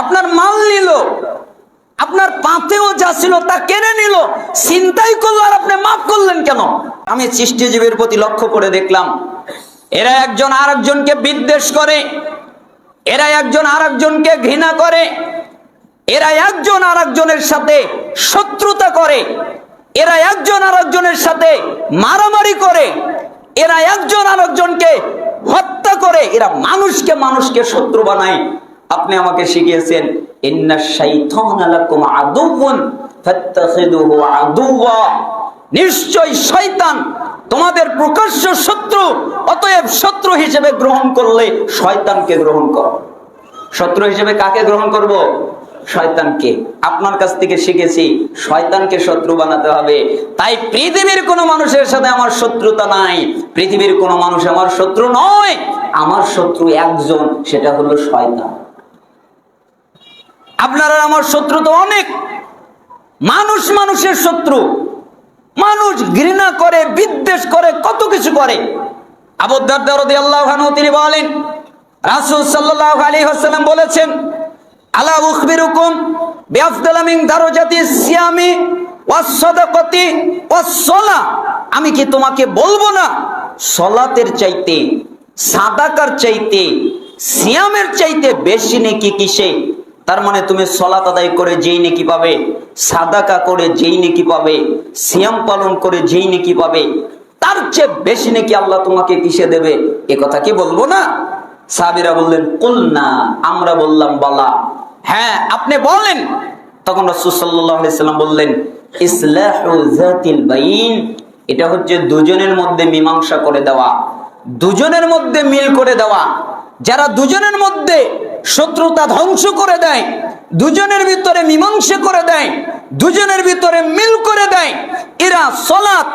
আপনার মাল নিল, আপনার পাতেও যা ছিল তা কেড়ে নিল, চিন্তাই করল আর আপনি মাফ করলেন কেন? আমি সৃষ্টিজীবীর প্রতি লক্ষ্য করে দেখলাম, এরা একজন আরেকজনকে বিদ্বেষ করে, এরা একজন আরেকজনকে ঘৃণা করে, এরা একজন আরেকজনের সাথে শত্রুতা করে, এরা একজন আরেকজনের সাথে মারামারি করে, এরা একজন আরেকজনকে হত্যা করে, এরা মানুষকে মানুষকে শত্রু বানায়। আপনি আমাকে শিখিয়েছেন নিশ্চয় শয়তান তোমাদের প্রকাশ্য শত্রু, অতএব শত্রু হিসেবে গ্রহণ করলে শয়তানকে গ্রহণ করো। শত্রু হিসেবে কাকে গ্রহণ করব? শয়তানকে। আপনার কাছ থেকে শিখেছি, শয়তানকে শত্রু বানাতে হবে। তাই পৃথিবীর কোনো মানুষের সাথে আমার শত্রুতা নাই। পৃথিবীর কোনো মানুষ আমার শত্রু নয়। আমার শত্রু একজন, সেটা হলো শয়তান। আপনার আমার শত্রু তো অনেক। মানুষ মানুষের শত্রু। মানুষ ঘৃণা করে, বিদ্বেষ করে, কত কিছু করে। আবুদ্দার তিনি বলেন, রাসূল সাল্লাল্লাহু আলাইহি ওয়াসাল্লাম বলেছেন, আলা উখবিরুকুম বিআফদালা মিন দারাজাতি সিয়ামি ওয়াস সাদাকাতি ওয়াস সালাহ। আমি কি তোমাকে বলব না? সলাতের চাইতে, সাদাকার চাইতে, সিয়ামের চাইতে বেশি নেকি কিসে? তার মানে তুমি সলাত আদায় করে যেই নেকি পাবে, সাদাকা করে যেই নেকি পাবে, সিয়াম পালন করে যেই নেকি পাবে, তার চেয়ে বেশি নাকি আল্লাহ তোমাকে কিসে দেবে? এ কথা কি বলব না? সাবিরা বললেন, কুল না। আমরা বললাম, বলা। হ্যাঁ আপনি বলেন তখন রসুল্লাহাম বললেন বাইন। এটা হচ্ছে দুজনের মধ্যে মীমাংসা করে দেওয়া, দুজনের মধ্যে মিল করে দেওয়া। যারা দুজনের মধ্যে শত্রুতা ধ্বংস করে দেয়, দুজনের ভিতরে মীমাংসা করে দেয়, দুজনের ভিতরে মিল করে দেয়। এরা সলাৎ,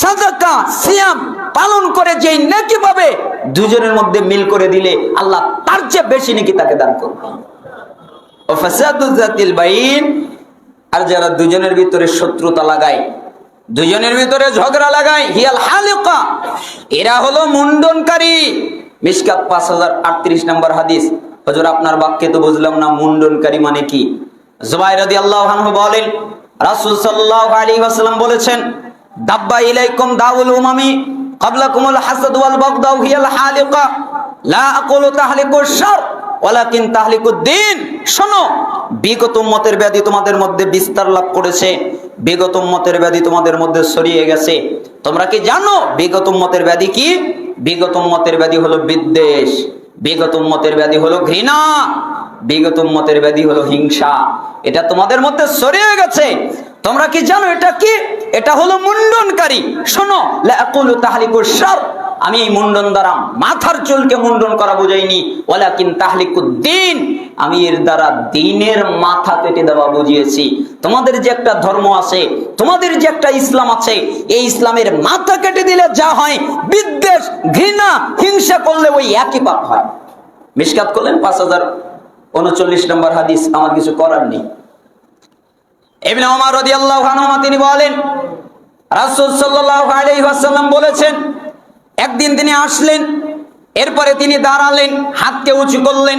সাদাকা, সিয়াম পালন করে যেই নেকি পাবে, দুজনের মধ্যে মিল করে দিলে আল্লাহ তার চেয়ে বেশি নাকি তাকে দান করবে। আর যারা দুজনের ভিতরে শত্রুতা লাগায়, দুজনের ভিতরে ঝগড়া লাগায়, হিয়াল হালিকা, এরা হলো মুন্ডনকারী। মিসকাত পাঁচ হাজার আটত্রিশ নম্বর হাদিস। হজর, আপনার বাক্যে তো বুঝলাম না, মুন্ডনকারী মানে কি? জুবাই রাদি আল্লাহ বলেন, রাসূল সাল্লাল্লাহু আলাইহি ওয়াসাল্লাম বলেছেন, দাব্বা ইলাইকুম দাউল উমামি, ক্বাবলাকুমুল হাসাদ ওয়াল বাগদাউ হিয়াল হালিকা, লা আকুলু তাহলিকুশ শার, ওয়ালাকিন তাহলিকুদ্দিন শোনো, বিগত উম্মতের ব্যাধি তোমাদের মধ্যে বিস্তার লাভ করেছে, বিগত উম্মতের ব্যাধি তোমাদের মধ্যে ছড়িয়ে গেছে। তোমরা কি জানো, বিগত উম্মতের ব্যাধি কি? বিগত উম্মতের ব্যাধি হলো বিদ্বেষ। বিগত উম্মতের ব্যাধি হলো ঘৃণা, বিগত উম্মতের ব্যাধি হলো হিংসা। এটা তোমাদের মধ্যে সরিয়ে গেছে। তোমরা কি জানো এটা কি? এটা হলো মুন্ডনকারী। শোনো তাহলিকুর শার। আমি এই মুন্ডন দ্বারা মাথার চুলকে মুন্ডন করা বুঝাইনি। ওয়ালাকিন তাহলিকুদ্দিন আমি এর দ্বারা দিনের মাথা কেটে দেওয়া বুঝিয়েছি। তোমাদের যে একটা ধর্ম আছে, তোমাদের যে একটা ইসলাম আছে, এই ইসলামের মাথা কেটে দিলে যা হয়, বিদ্বেষ, ঘৃণা, হিংসা করলে ওই একই পাপ হয়। মিসকাত করলেন পাঁচ হাজার উনচল্লিশ নম্বর হাদিস, আমার কিছু করার নেই। ইবনে ওমর রাদিয়াল্লাহু আনহু তিনি বলেন, রাসূল আলাইহি বলেছেন, একদিন তিনি আসলেন, এরপরে তিনি দাঁড়ালেন, হাতকে উঁচু করলেন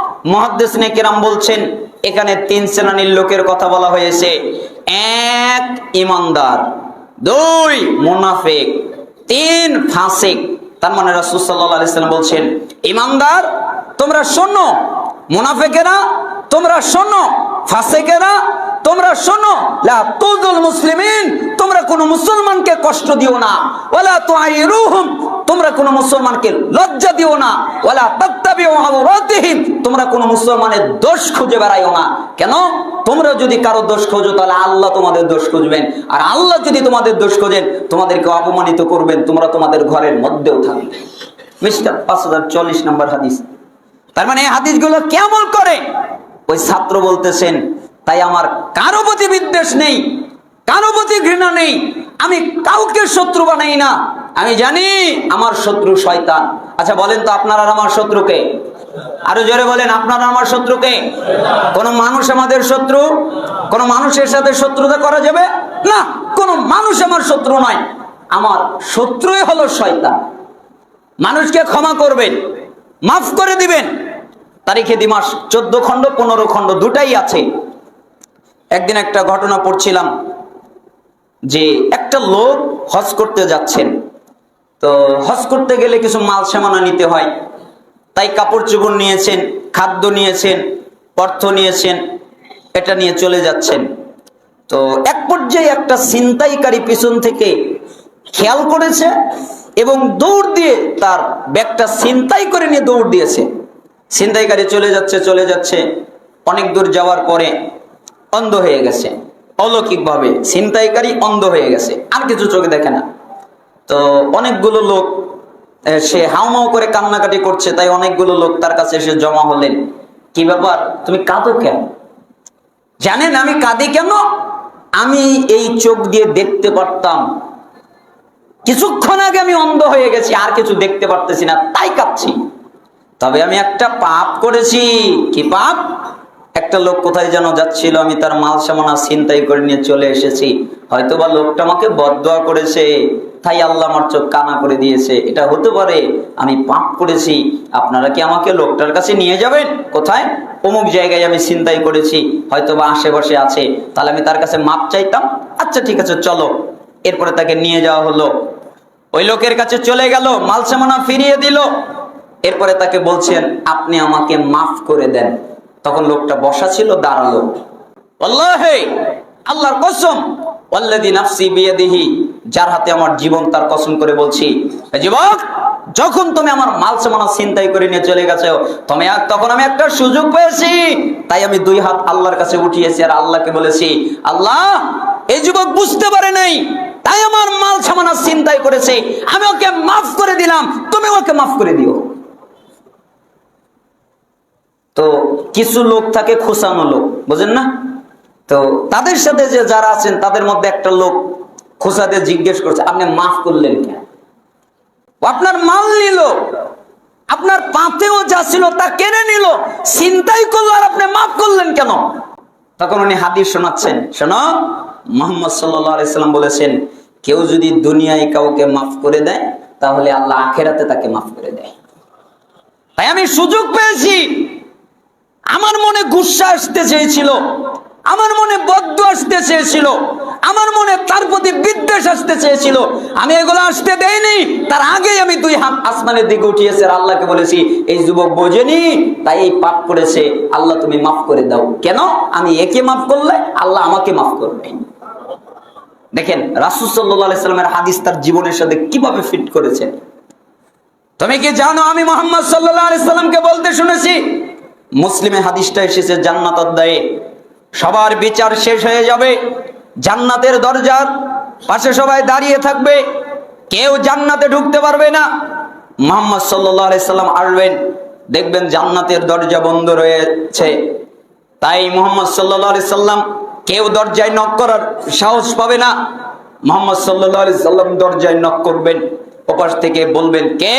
মহাদ্দেশ কেরাম বলছেন, এখানে তিন শ্রেণির লোকের কথা বলা হয়েছে। এক ইমানদার, দুই মুনাফেক, তিন ফাসেক। তার মানে রাসূল সাল্লাল্লাহু বলছেন, ইমানদার, তোমরা শোনো। মুনাফেকেরা, তোমরা শোনো। ফাসেকেরা, তোমরা শোনো। তুদুল মুসলিমিন, তোমরা কোন মুসলমানকে কষ্ট দিও না। ওয়ালা তুআইরুহুম তোমরা কোন মুসলমানকে লজ্জা দিও না। আওরাতিহিম তোমরা কোন মুসলমানের দোষ খুঁজে বেড়াইও না। কেন? তোমরা যদি কারও দোষ খোঁজো, তাহলে আল্লাহ তোমাদের দোষ খুঁজবেন। আর আল্লাহ যদি তোমাদের দোষ খোঁজেন, তোমাদেরকে অপমানিত করবেন, তোমরা তোমাদের ঘরের মধ্যেও থাকবে। মিস্টার, পাঁচ হাজার চল্লিশ নম্বর হাদিস। তার মানে এই হাদিসগুলো কেমন করে? ওই ছাত্র বলতেছেন, তাই আমার কারও প্রতি বিদ্বেষ নেই, কারও প্রতি ঘৃণা নেই, আমি কাউকে শত্রু বানাই না। আমি জানি আমার শত্রু শয়তান। আচ্ছা বলেন তো আপনারা আমার শত্রুকে? আরও জোরে বলেন, আপনার আমার শত্রুকে? কোন মানুষ আমাদের শত্রু? কোন মানুষের সাথে শত্রুতা করা যাবে? না, কোন মানুষ আমার শত্রু নয়। আমার শত্রুই হলো শয়তান। মানুষকে ক্ষমা করবেন, মাফ করে দিবেন। তারিখে দিমাস চোদ্দ খণ্ড, পনেরো খণ্ড, দুটাই আছে। একদিন একটা ঘটনা পড়ছিলাম যে একটা লোক হজ করতে যাচ্ছেন। তো হজ করতে গেলে কিছু মাল সামানা নিতে হয়। তাই কাপড় চোপড় নিয়েছেন, খাদ্য নিয়েছেন, অর্থ নিয়েছেন, এটা নিয়ে চলে যাচ্ছেন। তো এক পর্যায়ে একটা ছিনতাইকারী পিছন থেকে খেয়াল করেছে এবং দৌড় দিয়ে তার ব্যাগটা ছিনতাই করে নিয়ে দৌড় দিয়েছে। ছিনতাইকারী চলে যাচ্ছে চলে যাচ্ছে। অনেক দূর যাওয়ার পরে অন্ধ হয়ে গেছে। অলৌকিকভাবে ছিনতাইকারী অন্ধ হয়ে গেছে। আর কিছু চোখে দেখে না। তো অনেকগুলো লোক সে হাউমাউ করে কান্নাকাটি করছে, তাই অনেকগুলো লোক তার কাছে এসে জমা হলেন। কি ব্যাপার? তুমি কাঁদো কেন? জানেন আমি কাঁদি কেন? আমি এই চোখ দিয়ে দেখতে পারতাম। কিছুক্ষণ আগে আমি অন্ধ হয়ে গেছি, আর কিছু দেখতে পারতেছি না, তাই কাঁদছি। তবে আমি একটা পাপ করেছি। কি পাপ? একটা লোক কোথায় যেন যাচ্ছিল, আমি তার মাল সামানা ছিনতাই করে নিয়ে চলে এসেছি। হয়তো বা লোকটা আমাকে বদয়া করেছে। তাই আল্লাহ আমার চোখ কানা করে দিয়েছে। এটা হতে পারে আমি পাপ করেছি, আপনারা কি আমাকে লোকটার কাছে নিয়ে যাবেন? কোথায়? অমুক জায়গায় আমি চিন্তাই করেছি হয়তো বা আশেপাশে আছে, তাহলে আমি তার কাছে মাপ চাইতাম। আচ্ছা ঠিক আছে, চলো। এরপরে তাকে নিয়ে যাওয়া হলো। ওই লোকের কাছে চলে গেল, মাল সামানা ফিরিয়ে দিল। এরপরে তাকে বলছেন, আপনি আমাকে মাফ করে দেন। তখন লোকটা বসা ছিল, দাঁড়াল। আল্লাহে আল্লাহর কসম, ওয়াল্লাযী নাফসি বিয়াদিহি যার হাতে আমার জীবন, তার কসম করে বলছি যুবক, যখন তুমি আমার মাল সামানা চিন্তাই করে নিয়ে চলে গেছো তুমি তখন আমি একটা সুযোগ পেয়েছি। তাই আমি দুই হাত আল্লাহর কাছে উঠিয়েছি আর আল্লাহকে বলেছি, আল্লাহ এই যুবক বুঝতে পারে নাই, তাই আমার মাল সামানা চিন্তাই করেছে, আমি ওকে মাফ করে দিলাম, তুমি ওকে মাফ করে দিও। তো কিছু লোক থাকে, খোসানো লোক, বুঝেন না? তো তাদের সাথে যে যারা আছেন, তাদের মধ্যে একটা লোক খোসাতে জিজ্ঞেস করছে, আপনি মাফ করলেন কেন? আপনার মাল নিল, আপনার পাতেও যা ছিল তা কেড়ে নিল, চিন্তাই করল, আর আপনি মাফ করলেন কেন? তখন উনি হাদিস শোনাচ্ছেন, শোনো, মোহাম্মদ সাল্লাম বলেছেন, কেউ যদি দুনিয়ায় কাউকে মাফ করে দেয়, তাহলে আল্লাহ আখেরাতে তাকে মাফ করে দেয়। তাই আমি সুযোগ পেয়েছি। আমার মনে গুসা আসতে চেয়েছিল, আমার মনে বদ্ধ আসতে চেয়েছিল আমার মনে তার প্রতি বিদ্বেষ আসতে চেয়েছিল। আমি এগুলো আসতে দেইনি। তার আগেই আমি দুই হাত আসমানের দিকে উঠিয়েছে আল্লাহকে বলেছি, এই যুবক বোঝেনি? তাই এই পাপ করেছে। আল্লাহ তুমি মাফ করে দাও। কেন? আমি একে মাফ করলে আল্লাহ আমাকে মাফ করবে। দেখেন, রাসুল সাল্লামের হাদিস তার জীবনের সাথে কীভাবে ফিট করেছেন তুমি কি জানো আমি মোহাম্মদ সাল্লামকে বলতে শুনেছি? মুসলিমে হাদিসটা এসেছে জান্নাত অধ্যায়ে। সবার বিচার শেষ হয়ে যাবে। জান্নাতের দরজার পাশে সবাই দাঁড়িয়ে থাকবে। কেউ জান্নাতে ঢুকতে পারবে না। মোহাম্মদ সাল্লাহ সাল্লাম আসবেন। দেখবেন জান্নাতের দরজা বন্ধ রয়েছে। তাই মোহাম্মদ সাল্লাহ সাল্লাম কেউ দরজায় নক করার সাহস পাবে না। মোহাম্মদ সাল্লাহ সাল্লাম দরজায় নক করবেন। ওপাশ থেকে বলবেন, কে?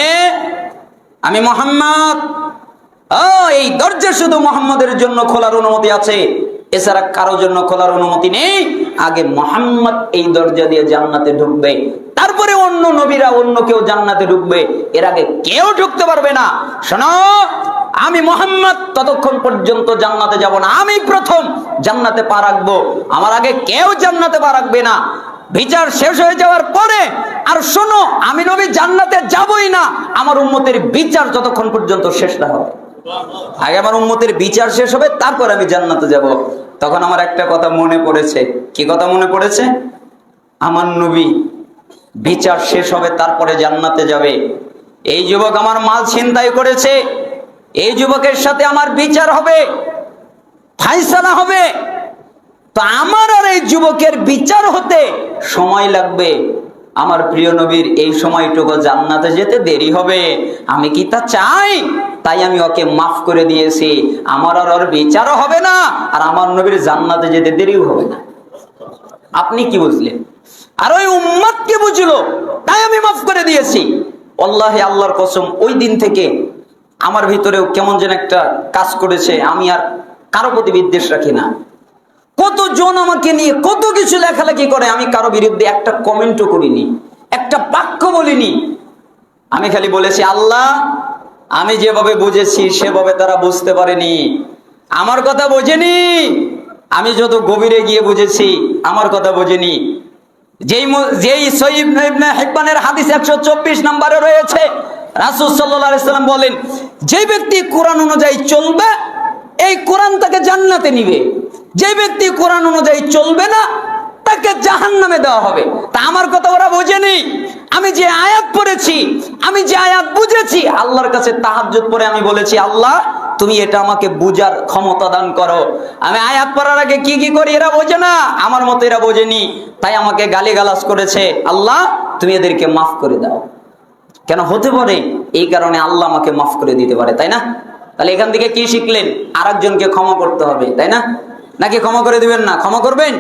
আমি মোহাম্মদ? এই দরজা শুধু মোহাম্মদের জন্য খোলার অনুমতি আছে। এছাড়া কারোর জন্য খোলার অনুমতি নেই। আগে মোহাম্মদ এই দরজা দিয়ে জান্নাতে ঢুকবে। তারপরে অন্য নবীরা অন্য কেউ জান্নাতে ঢুকবে। এর আগে কেউ ঢুকতে পারবে না। শোনো, আমি মোহাম্মদ, ততক্ষণ পর্যন্ত জান্নাতে যাব না। আমি প্রথম জান্নাতে পা রাখব। আমার আগে কেউ জান্নাতে পা রাখবে না। বিচার শেষ হয়ে যাওয়ার পরে, আর শোনো, আমি নবী জান্নাতে যাবই না। আমার উম্মতের বিচার যতক্ষণ পর্যন্ত শেষ না হবে। আগে আমার উম্মতের বিচার শেষ হবে, তারপর আমি জান্নাতে যাব। তখন আমার একটা কথা মনে পড়েছে। কি কথা মনে পড়েছে? আমার নবী বিচার শেষ হবে, তারপরে জান্নাতে যাবে। এই যুবক আমার মাল ছিনতাই করেছে। এই যুবকের সাথে আমার বিচার হবে, ফাইসালা হবে। তো আমার আর এই যুবকের বিচার হতে সময় লাগবে। আমার প্রিয় নবীর এই সময়টুকু জান্নাতে যেতে দেরি হবে। আমি কি তা চাই? তাই আমি ওকে মাফ করে দিয়েছি। আমার আর ওর বিচারও হবে না, আর আমার নবীর জান্নাতে যেতে দেরিও হবে না। আপনি কি বুঝলেন? আর ওই উম্মাদ কি বুঝলো? তাই আমি মাফ করে দিয়েছি। আল্লাহ আল্লাহর কসম, ওই দিন থেকে আমার ভিতরেও কেমন যেন একটা কাজ করেছে। আমি আর কারও প্রতি বিদ্বেষ রাখি না। কতজন আমাকে নিয়ে কত কিছু লেখালেখি করে? আমি কারও বিরুদ্ধে একটা কমেন্টও করিনি, একটা বাক্য বলিনি। আমি খালি বলেছি, আল্লাহ, আমি যেভাবে বুঝেছি, সেভাবে তারা বুঝতে পারেনি। আমার কথা বোঝেনি। আমি যত গভীরে গিয়ে বুঝেছি, আমার কথা বোঝেনি। যেই যেই ইবনে হাদিস একশো চব্বিশ নম্বরে রয়েছে, রাসুল সাল্লাম বলেন, যে ব্যক্তি কোরআন অনুযায়ী চলবে, এই কোরআন তাকে জান্নাতে নিবে। যে ব্যক্তি কোরআন অনুযায়ী চলবে না, তাকে জাহান নামে দেওয়া হবে। তা আমার কথা ওরা বোঝেনি। আমি যে আয়াত পড়েছি, আমি যে আয়াত বুঝেছি, আল্লাহর কাছে তাহাজ্জুদ পরে আমি বলেছি, আল্লাহ, তুমি এটা আমাকে বুঝার ক্ষমতা দান করো। আমি আয়াত পড়ার আগে কি কি করি এরা বোঝে না। আমার মতো এরা বোঝেনি। তাই আমাকে গালিগালাজ করেছে, আল্লাহ, তুমি এদেরকে মাফ করে দাও। কেন? হতে পারে এই কারণে আল্লাহ আমাকে মাফ করে দিতে পারে, তাই না? তাহলে এখান থেকে কি শিখলেন? আর একজনকে ক্ষমা করতে হবে, তাই না? নাকি ক্ষমা করে দিবেন না? ক্ষমা করবেন?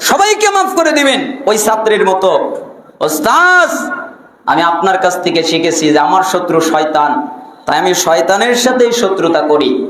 সবাইকে মাফ করে দিবেন। ওই ছাত্রীর মতো। ওস্তাজ আমি আপনার কাছ থেকে শিখেছি যে আমার শত্রু শয়তান। তাই আমি শয়তানের সাথেই শত্রুতা করি।